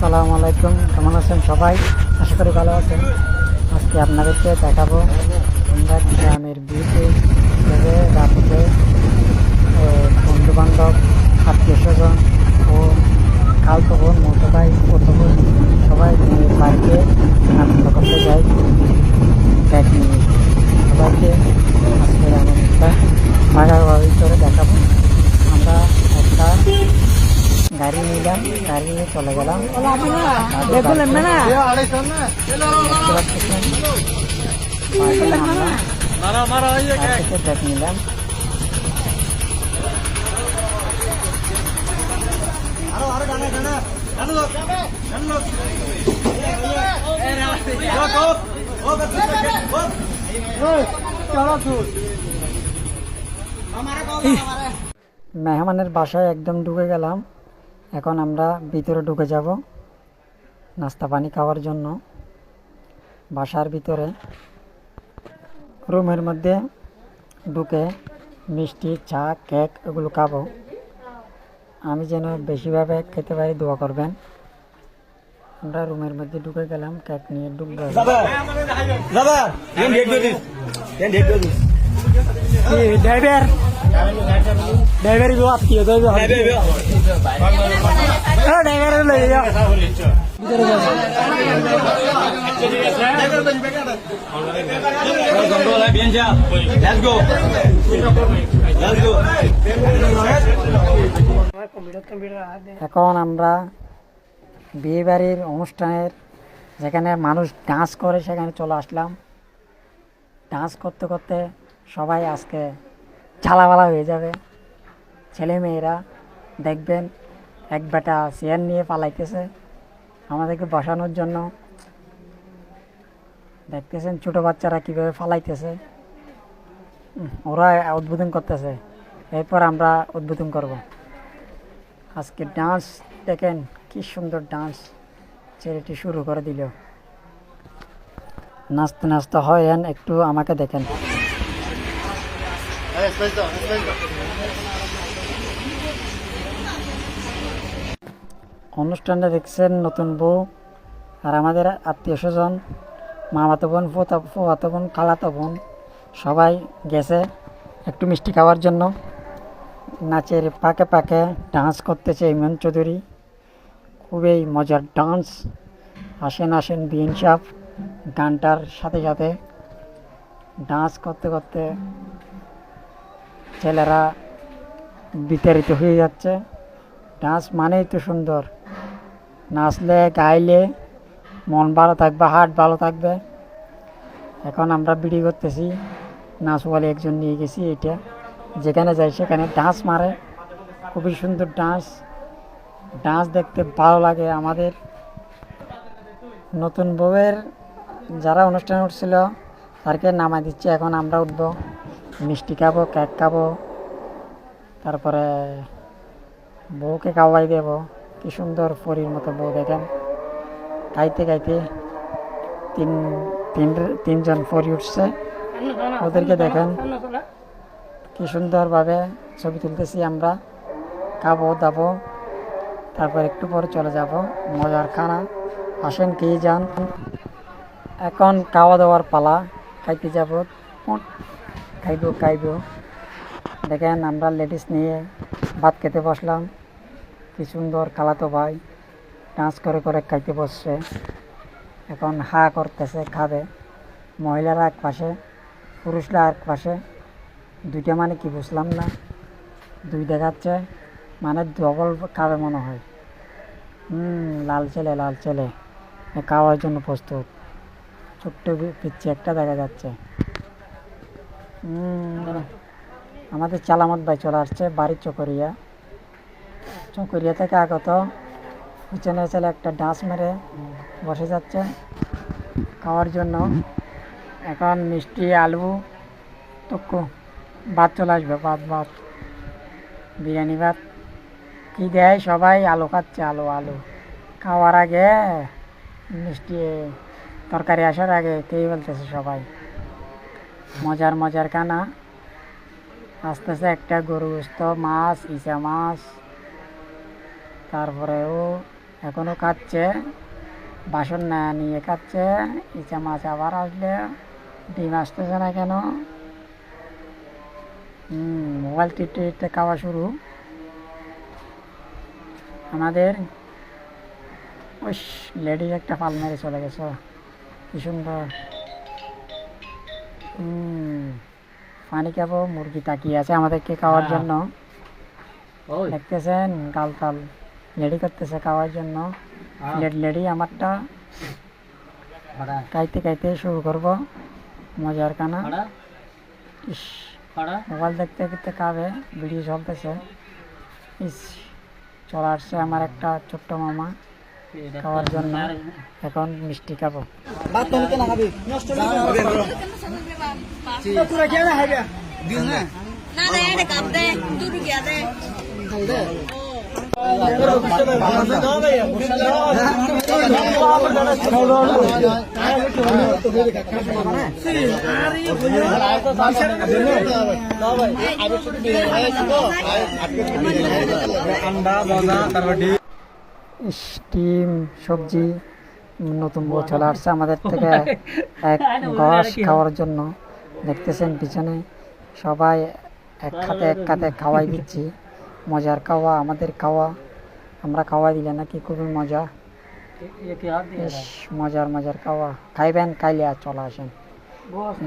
আসসালামু আলাইকুম। কেমন আছেন সবাই? আশা করি ভালো আছেন। আজকে আপনাদেরকে দেখাবো আমরা গ্রামের বিয়েতে রাত্রে বন্ধু বান্ধব আত্মীয় স্বজন ও কালতো বোন মতো ভাই সবাই বাড়িতে আনন্দ করতে যাই ব্যাগ নিয়ে সবাইকে আজকে আমি একটা ভাগাভাগি করে দেখাবো আমরা একটা গাড়ি নিলাম গাড়ি নিয়ে চলে গেলাম। নিলাম। মেহমানের বাসায় একদম ঢুকে গেলাম। এখন আমরা ভিতরে ঢুকে যাব নাস্তা পানি খাওয়ার জন্য বাসার ভিতরে রুমের মধ্যে ঢুকে মিষ্টি চা কেক এগুলো খাব আমি যেন বেশিভাবে খেতে পারি দোয়া করবেন আমরা রুমের মধ্যে ঢুকে গেলাম কেক নিয়ে ঢুকবো Sabar. Sabar. Yang dia dua Yang driver driver গো আত্মীয় ড্রাইভার লই যাও. এখন আমরা বিয়ে বাড়ির অনুষ্ঠানের যেখানে মানুষ ডান্স করে, সেখানে চলে আসলাম ডান্স করতে করতে সবাই আজকে ঝালাবালা হয়ে যাবে ছেলে মেয়েরা দেখবেন এক বেটা চেয়ার নিয়ে পালাইতেছে আমাদেরকে বসানোর জন্য। দেখতেছেন ছোটো বাচ্চারা কীভাবে ফালাইতেছে। ওরা উদ্বোধন করতেছে। এরপর আমরা উদ্বোধন করব। আজকে ডান্স দেখেন কি সুন্দর ডান্স ছেলেটি শুরু করে দিল। নাচতে নাচতে হয়েন একটু আমাকে দেখেন। অনুষ্ঠানটা দেখছেন নতুন বউ আর আমাদের আত্মীয় স্বজন মামাতো বোন ফুয়াতো বোন খালাতো বোন। সবাই গেছে একটু মিষ্টি খাওয়ার জন্য। নাচের পাকে পাকে ডান্স করতেছে ইমন চৌধুরী। খুবই মজার ডান্স আসেন আসেন বিন সাহ গানটার সাথে সাথে ডান্স করতে করতে ছেলেরা বিতাড়িত হয়ে যাচ্ছে। ডান্স মানেই তো সুন্দর। নাচলে, গাইলে মন ভালো থাকবে হার্ট ভালো থাকবে। এখন আমরা বিড়ি করতেছি নাচওয়ালি একজন নিয়ে গেছি এটা। যেখানে যাই সেখানে ডান্স মারে। খুবই সুন্দর ডান্স ডান্স দেখতে ভালো লাগে আমাদের। নতুন বউয়ের যারা অনুষ্ঠান উঠছিল তাদেরকে নামাই দিচ্ছে, এখন আমরা উঠবো। মিষ্টি খাব কেক খাব। তারপরে বউকে খাওয়াই দেবো। কি সুন্দর পরীর মতো বউ দেখেন। গাইতে গাইতে তিন তিন, তিনজন পরি উঠছে। ওদেরকে দেখেন। কি সুন্দরভাবে ছবি তুলতেছি আমরা। খাব, দাবো। তারপর একটু পরে চলে যাব। মজার খানা। আসেন কে যান। এখন খাওয়া দাওয়ার পালা। খাইতে যাব। খাইব খাইব। দেখেন আমরা লেডিস নিয়ে ভাত খেতে বসলাম। কি সুন্দর খালাতো ভাই ডান্স করে করে খাইতে বসছে। এখন হা করতেছে খাবে। মহিলারা এক পাশে পুরুষরা এক পাশে। দুইটা মানে কি বুঝলাম না। দুই দেখাচ্ছে মানে ডবল খাবে মনে হয়। হুম লাল ছেলে লাল ছেলে। খাওয়ার জন্য প্রস্তুত। ছোট্ট পিচ্ছি একটা দেখা যাচ্ছে। হুম, আমাদের চালামত ভাই চলে আসছে বাড়ির চকরিয়া। চকরিয়া থেকে আগত। পিছনে ছেলে একটা ডান্স মেরে বসে যাচ্ছে। খাওয়ার জন্য। এখন মিষ্টি, আলু টুকু ভাত চলে আসবে, ভাত ভাত, বিরিয়ানি, ভাত। কি দেয়? সবাই আলু খাচ্ছে, আলু আলু। খাওয়ার আগে মিষ্টি তরকারি আসার আগে কেই বলতেছে সবাই। মজার মজার কানা আস্তে আস্তে একটা গরু মাছ, ইচা মাছ। তারপরেও এখনও কাটছে বাসন না নিয়ে কাটছে ইচা মাছ আবার আসলে ডিম আসতেছে না কেন? হুম মোবাইল টিপতে টিপতে খাওয়া শুরু। আমাদের ওই লেডি একটা পাল মেরে চলে গেছে। কি সুন্দর। হুম পানি খাব মুরগি তাকিয়ে আছে আমাদেরকে খাওয়ার জন্য। দেখতেছেন গাল তাল লেডি করতেছে খাওয়ার জন্য। লেড- লেডি আমারটা খাইতে খাইতে শুরু করব। মজার কানা। ইস মোবাইল দেখতে দেখতে খাবে ভিডিও চলতেছে। ইস চলে আসছে আমার একটা ছোট্ট মামা খাওয়ার জন্য। এখন মিষ্টি খাব। না না। স্টিম, সবজি, নতুন বউ চলে আসছে আমাদের থেকে। এক গস খাওয়ার জন্য। দেখতেছেন পিছনে সবাই এক খাতে এক খাতে খাওয়াই দিচ্ছি। মজার খাওয়া আমাদের খাওয়া। আমরা খাওয়াই দিলে নাকি খুবই মজা। ইস, মজার মজার খাওয়া। খাইবেন খাইলে আর চলে আসেন।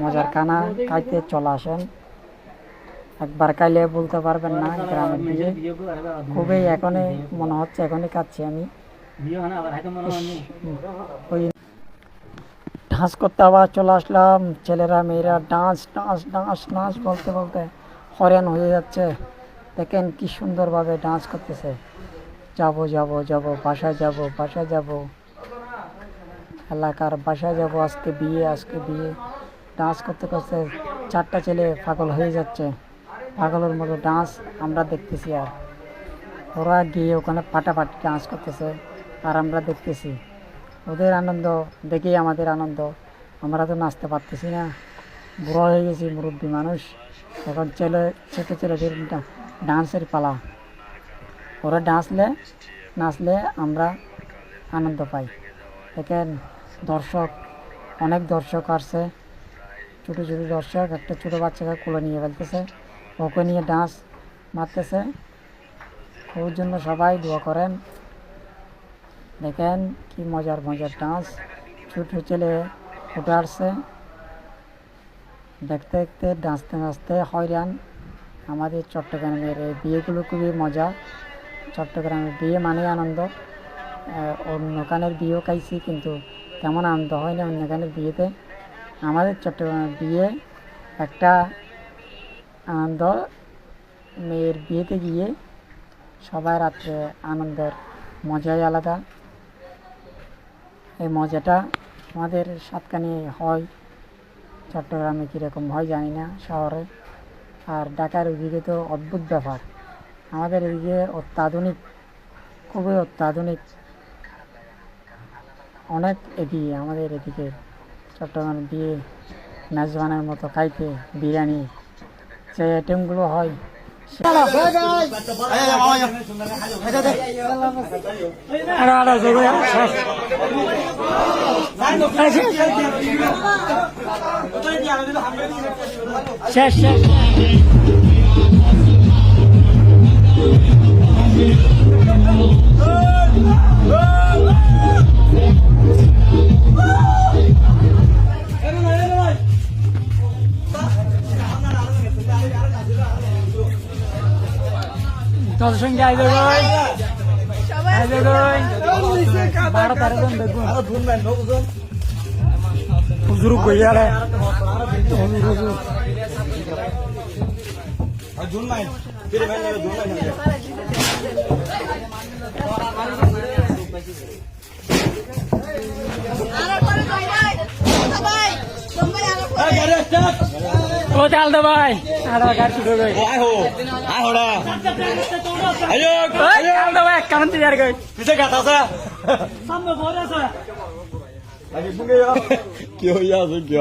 মজার খানা খাইতে চলে আসেন। একবার খাইলে বলতে পারবেন না গ্রামের দিকে। খুবই এখনই মনে হচ্ছে এখনই খাচ্ছি আমি। ওই ডান্স করতে আবার চলে আসলাম। ছেলেরা মেয়েরা ডান্স ডান্স ডান্স ডান্স বলতে বলতে হরেন হয়ে যাচ্ছে। দেখেন কি সুন্দরভাবে ডান্স করতেছে। যাব যাব যাব, বাসায় যাব বাসায় যাব। এলাকার বাসায় যাব, আজকে বিয়ে আজকে বিয়ে। ডান্স করতে করতে চারটা ছেলে পাগল হয়ে যাচ্ছে। পাগলের মতো ডান্স আমরা দেখতেছি আর। ওরা গিয়ে ওখানে ফাটাফাটি ডান্স করতেছে আর আমরা দেখতেছি। ওদের আনন্দ, দেখেই আমাদের আনন্দ। আমরা তো নাচতে পারতেছি না। বুড়ো হয়ে গেছি, মুরব্বী মানুষ। এখন ছেলে, ছোটো ছেলেদের ডান্সের পালা। ওরা ডান্সলে, নাচলে আমরা আনন্দ পাই। দেখেন, দর্শক, অনেক দর্শক আসছে। ছোটো ছোটো দর্শক, একটা ছোটো বাচ্চাকে কোলে নিয়ে ফেলতেছে। ওকে নিয়ে ডান্স মারতেছে। ওর জন্য সবাই দোয়া করেন। দেখেন, কি মজার মজার ডান্স। ছোটো ছেলে উঠে আসছে। দেখতে দেখতে ডান্সতে নাচতে হয়রান। আমাদের চট্টগ্রামের বিয়েগুলো খুবই মজা। চট্টগ্রামের বিয়ে মানে আনন্দ। অন্য অন্যখানের বিয়েও খাইছি, কিন্তু তেমন আনন্দ হয় না অন্যখানের বিয়েতে। আমাদের চট্টগ্রামের বিয়ে একটা আনন্দ। মেয়ের বিয়েতে গিয়ে সবাই রাত্রে আনন্দের মজাই আলাদা। এই মজাটা আমাদের সাতকানি হয়। চট্টগ্রামে কীরকম হয় জানি না, শহরে। আর ঢাকার ওইদিকে তো অদ্ভুত ব্যাপার। আমাদের এদিকে অত্যাধুনিক, খুবই অত্যাধুনিক। অনেক এগিয়ে আমাদের এদিকে চট্টগ্রাম দিয়ে মেজবানের মতো খাইতে বিরিয়ানি, যে আইটেমগুলো হয় শেষ শেষ হুজুর কইয়া রে হুজুর হুজুর আর নাই আরে এই স্টার্ট। ও চাল দে ভাই। আর কারণ তৈরি কই। পিছে গাতা আছে। কি হইয়া আছে কি